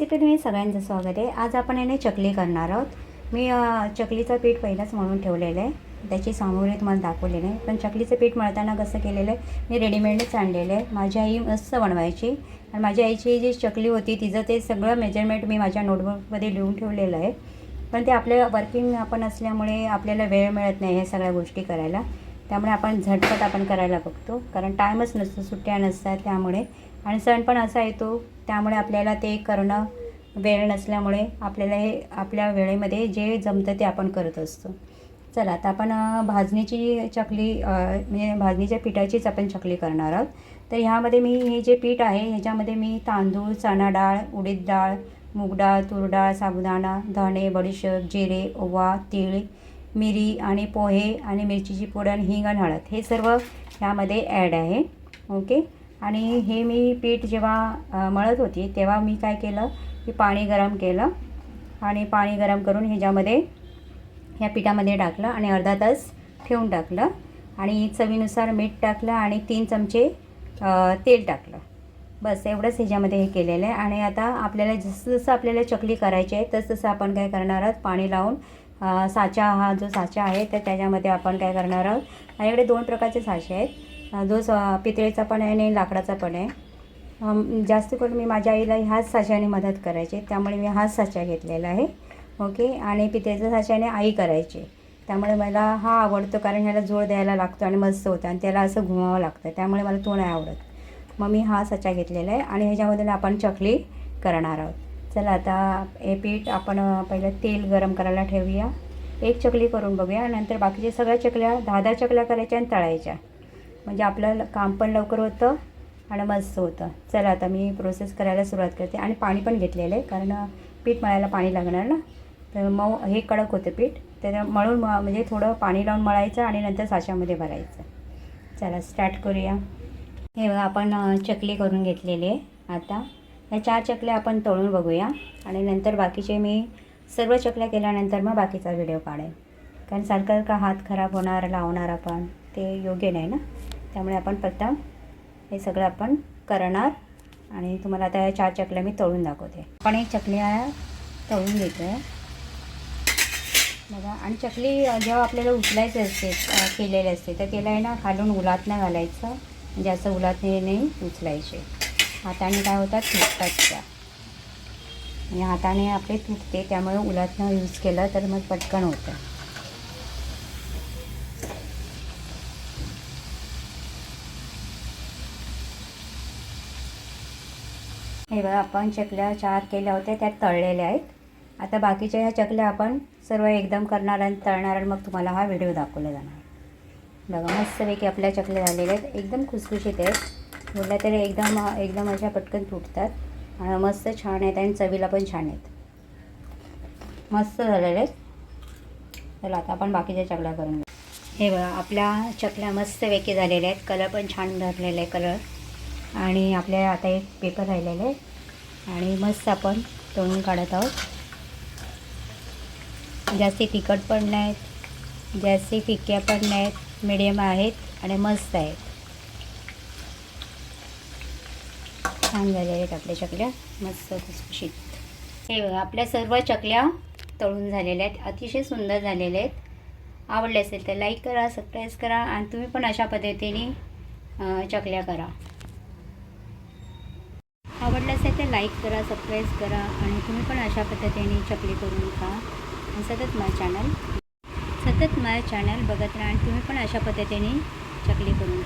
रेसिपीत मी सगळ्यांचं स्वागत आहे. आज आपण याने चकली करणार आहोत. मी चकलीचं पीठ पहिलाच म्हणून ठेवलेलं आहे. त्याची सामग्री तुम्हाला दाखवलेली आहे. पण चकलीचं पीठ मळताना कसं केलेलं आहे मी रेडीमेडच आणलेलं आहे. माझी आई मस्त बनवायची. आणि माझ्या आईची जी चकली होती तिचं ते सगळं मेजरमेंट मी माझ्या नोटबुकमध्ये लिहून ठेवलेलं आहे. पण ते आपल्या वर्किंग आपण असल्यामुळे आपल्याला वेळ मिळत नाही ह्या सगळ्या गोष्टी करायला. त्यामुळे आपण झटपट आपण करायला बघतो. कारण टाईमच नसतो सुट्ट्या नसतात त्यामुळे. आणि सण पण असा येतो त्यामुळे आपल्याला ते करणं वेळ नसल्यामुळे आपल्याला हे आपल्या वेळेमध्ये जे जमतं ते आपण करत असतो. चला आता आपण भाजणीची चकली म्हणजे भाजणीच्या पिठाचीच आपण चकली करणार आहोत. तर ह्यामध्ये मी हे जे पीठ आहे ह्याच्यामध्ये मी तांदूळ चणा डाळ उडीद डाळ मूग डाळ तूर डाळ साबुदाणा धणे बडीशेप जिरे ओवा तीळ मिरी आणि पोहे आणि मिरचीची पूड आणि हिंग आणि हळद हे सर्व ह्यामध्ये ॲड आहे. ओके आणि हे मी पीठ जेव्हा मळत होती तेव्हा मी काय केलं? की पाणी गरम केलं आणि पाणी गरम करून ह्याच्यामध्ये ह्या पिठामध्ये टाकलं आणि अर्धा तास ठेवून टाकलं आणि चवीनुसार मीठ टाकलं आणि तीन चमचे तेल टाकलं. बस एवढंच ह्याच्यामध्ये हे केलेलं आहे. आणि आता आपल्याला जसं जसं आपल्याला चकली करायची आहे तसं तसं आपण काय करणार आहोत? पाणी लावून साचा हा जो साचा आहे तर त्याच्यामध्ये आपण काय करणार आहोत? माझ्याकडे दोन प्रकारचे साचे आहेत. जो स पितळेचा पण आहे आणि लाकडाचा पण आहे. जास्त करून मी माझ्या आईला ह्याच साच्याने मदत करायची त्यामुळे मी हाच साचा घेतलेला आहे. ओके? आणि पितळेच्या साच्याने आई करायची त्यामुळे मला हा आवडतो कारण ह्याला जोड द्यायला लागतो आणि मस्त होतं आणि त्याला असं घुमावं लागतं. त्यामुळे मला तो नाही आवडत. मग मी हा सचा घेतलेला आहे आणि ह्याच्यामधून आपण चकली करणार आहोत. चला आता हे पीठ आपण पहिलं तेल गरम करायला ठेवूया. एक चकली करून बघूया. नंतर बाकीच्या सगळ्या चकल्या दहा दहा चकल्या करायच्या आणि तळायच्या. म्हणजे आपलं काम पण लवकर होतं आणि मस्त होतं. चला आता मी प्रोसेस करायला सुरुवात करते. आणि पाणी पण घेतलेलं आहे कारण पीठ मळायला पाणी लागणार ना. तर मऊ हे कडक होतं पीठ. तर मळून म- म्हणजे थोडं पाणी लावून मळायचं आणि नंतर साच्यामध्ये भरायचं. चला स्टार्ट करूया. हे बघा आपण चकली करून घेतलेली आहे. आता ह्या चार चकल्या आपण तळून बघूया. आणि नंतर बाकीचे मी सर्व चकल्या केल्यानंतर मग बाकीचा व्हिडिओ काढेन. कारण सारखं का हात खराब होणार लावणार आपण ते योग्य नाही ना? त्यामुळे आपण प्रथम हे सगळं आपण करणार. आणि तुम्हाला आता या चार चकल्या मी तळून दाखवते. आपण एक चकल्या तळून घेतो आहे बघा आणि चकली जेव्हा आपल्याला उचलायचे असते केलेले असते तर त्याला आहे ना खालून उलातनं घालायचं. म्हणजे असं उलातने नाही उचलायचे. हाताने काय होतात? तुटतात त्या. आणि हाताने आपले तुटते त्यामुळे उलातनं यूज केलं तर मग पटकन होतं. हे बघा आपण चकल्या चार केल्या होत्या त्या तळलेल्या आहेत. आता बाकीच्या ह्या चकल्या आपण सर्व एकदम करणार आणि तळणार आणि मग तुम्हाला हा व्हिडिओ दाखवला जाणार. बघा मस्तपैकी आपल्या चकल्या झालेल्या आहेत. एकदम खुसखुशीत आहेत. फोडल्या तरी एकदम एकदम अशा पटकन तुटतात. आणि मस्त छान आहेत आणि चवीला पण छान आहेत. मस्त झालेले. आहेत चला आता आपण बाकीच्या चकल्या करून घेऊ. हे बघा आपल्या चकल्या मस्त वेके झालेल्या आहेत. कलर पण छान धरलेला आहे कलर. आणि आपल्या आता एक पेपर राहिलेले. आहे आणि मस्त आपण तोडून काढत आहोत. जास्ती तिखट पण नाहीत जास्ती फिक्या पण नाहीत मिडियम आहेत आणि मस्त आहेत. छान झालेल्या आहेत आपल्या चकल्या. मस्त खुसखुशीत. हे बघा आपल्या सर्व चकल्या तळून झालेल्या आहेत. अतिशय सुंदर झालेल्या आहेत. आवडले असेल तर लाईक करा सबस्क्राईब करा आणि तुम्ही पण अशा पद्धतीने चकल्या करा. आवडलं असेल तर लाईक करा सबस्क्राईब करा आणि तुम्ही पण अशा पद्धतीने चकली करून खा. आणि सतत माझं चॅनल सतत माझं चॅनल बघत राहा आणि तुम्ही पण अशा पद्धतीने चकली करून